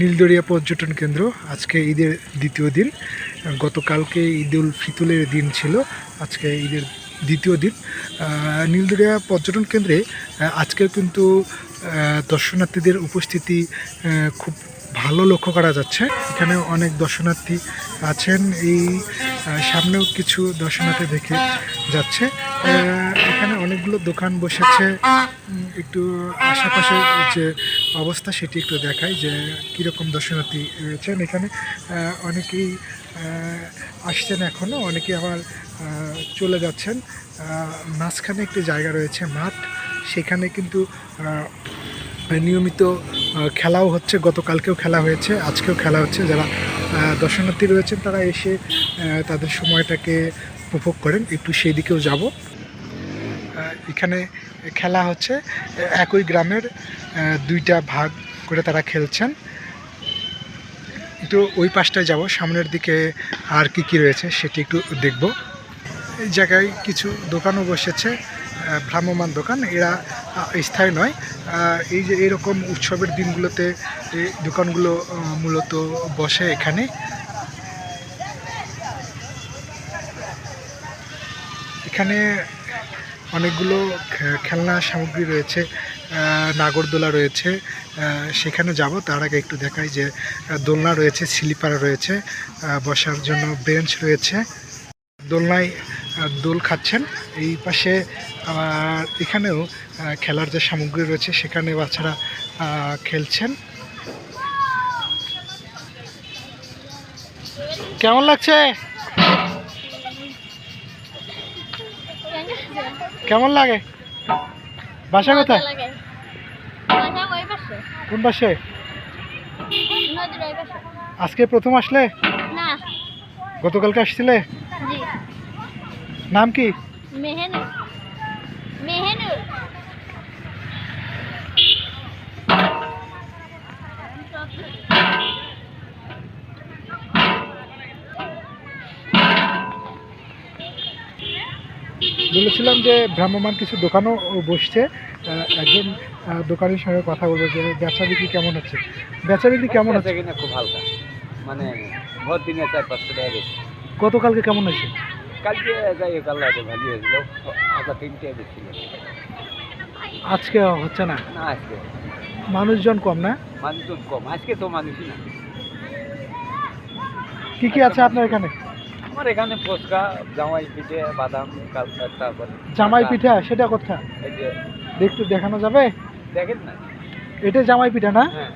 নীলদরিয়া পর্যটন কেন্দ্র, আজকে ঈদের দ্বিতীয় দিন। গতকালকে ঈদ উল ফিতলের দিন ছিল, আজকে ঈদের দ্বিতীয় দিন। নীলদরিয়া পর্যটন কেন্দ্রে আজকে কিন্তু দর্শনার্থীদের উপস্থিতি খুব ভালো লক্ষ্য করা যাচ্ছে। এখানে অনেক দর্শনার্থী আছেন, এই সামনেও কিছু দর্শনার্থী দেখে যাচ্ছে। এখানে অনেকগুলো দোকান বসেছে। একটু আশেপাশে যে অবস্থা সেটি একটু দেখাই যে কীরকম দর্শনার্থী রয়েছেন এখানে। অনেকেই আসছেন এখনও অনেকে আবার চলে যাচ্ছেন। মাঝখানে একটি জায়গা রয়েছে, মাঠ। সেখানে কিন্তু নিয়মিত খেলাও হচ্ছে। গতকালকেও খেলা হয়েছে, আজকেও খেলা হচ্ছে। যারা দর্শনার্থী রয়েছেন তারা এসে তাদের সময়টাকে উপভোগ করেন। একটু সেই দিকেও যাব। এখানে খেলা হচ্ছে। একই গ্রামের দুইটা ভাগ করে তারা খেলছেন। একটু ওই পাশটায় যাব, সামনের দিকে আর কি কি রয়েছে সেটি একটু দেখব। এই জায়গায় কিছু দোকানও বসেছে ভ্রাম্যমান দোকান। এরা স্থায়ী নয়। এই যে এরকম উৎসবের দিনগুলোতে এই দোকানগুলো মূলত বসে এখানে। এখানে অনেকগুলো খেলনা সামগ্রী রয়েছে নাগরদোলা রয়েছে সেখানে যাব। তার আগে একটু দেখাই যে দোলনা রয়েছে, স্লিপার রয়েছে বসার জন্য বেঞ্চ রয়েছে। দোলনায় দোল খাচ্ছেন। এই পাশে এখানেও খেলার যে সামগ্রী রয়েছে, সেখানে বাচ্চারা খেলছেন। কেমন লাগছে? কেমন লাগে? বাসা কোথায়। কোন পাশে? পাশে। আজকে প্রথম আসলে? গতকালকে আসছিলে? নাম কি? মেহেনু। মেহেনুর। বলেছিলাম যে ভ্রাম্যমান কিছু দোকানও বসছে। একজন দোকানের সঙ্গে কথা বলব যে বেচা বিক্রি কেমন হচ্ছে? বেচা বিক্রি কেমন হচ্ছে? কিনা খুব হালকা। মানে ভোর দিনে চার পাঁচশো টাকা বেশি। গতকালকে কেমন হয়েছে? কালকে যাই হোক আল্লাহ ভালো হয়েছিল। আবার তিনটে বেশি আজকে হচ্ছে না? না আজকে। মানুষজন কম না? মানুষজন কম। আজকে তো মানুষই না। কি কি আছে আপনার এখানে? আমার এখানে ফুচকা জামাই পিঠে বাদাম কালচার তারপর জামাই পিঠা সেটা কোথা এই যে দেখতে দেখানো যাবে? দেখেন না। এটা জামাই পিঠা না? হ্যাঁ।